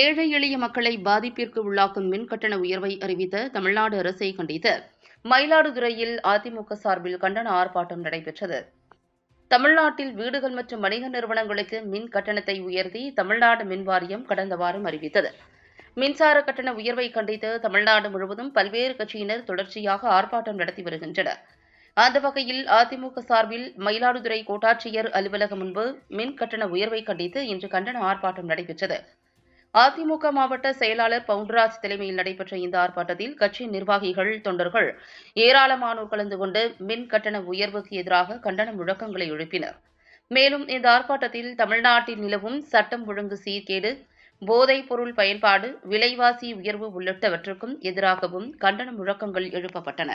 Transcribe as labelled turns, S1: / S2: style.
S1: ஏழை எளிய மக்களை பாதிப்பிற்கு உள்ளாக்கும் மின் கட்டண உயர்வை அறிவித்த தமிழ்நாடு அரசை கண்டித்து மயிலாடுதுறையில் அதிமுக சார்பில் கண்டன ஆர்ப்பாட்டம் நடைபெற்றது. தமிழ்நாட்டில் வீடுகள் மற்றும் வணிக நிறுவனங்களுக்கு மின் கட்டணத்தை உயர்த்தி தமிழ்நாடு மின் வாரியம் கடந்த வாரம் அறிவித்தது. மின்சார கட்டண உயர்வை கண்டித்து தமிழ்நாடு முழுவதும் பல்வேறு கட்சியினர் தொடர்ச்சியாக ஆர்ப்பாட்டம் நடத்தி வருகின்றனர். அந்த வகையில் அதிமுக சார்பில் மயிலாடுதுறை கோட்டாட்சியர் அலுவலகம் முன்பு மின் கட்டண உயர்வை கண்டித்து இன்று கண்டன ஆர்ப்பாட்டம் நடைபெற்றது. அதிமுக மாவட்ட செயலாளர் பவுண்டராஜ் தலைமையில் நடைபெற்ற இந்த ஆர்ப்பாட்டத்தில் கட்சி நிர்வாகிகள் தொண்டர்கள் ஏராளமானோர் கலந்து கொண்டு மின் கட்டண உயர்வுக்கு எதிராக கண்டன முழக்கங்களை எழுப்பினர். மேலும் இந்த ஆர்ப்பாட்டத்தில் தமிழ்நாட்டில் நிலவும் சட்டம் ஒழுங்கு சீர்கேடு போதைப் பொருள் பயன்பாடு விலைவாசி உயர்வு உள்ளிட்டவற்றுக்கும் எதிராகவும் கண்டன முழக்கங்கள் எழுப்பப்பட்டன.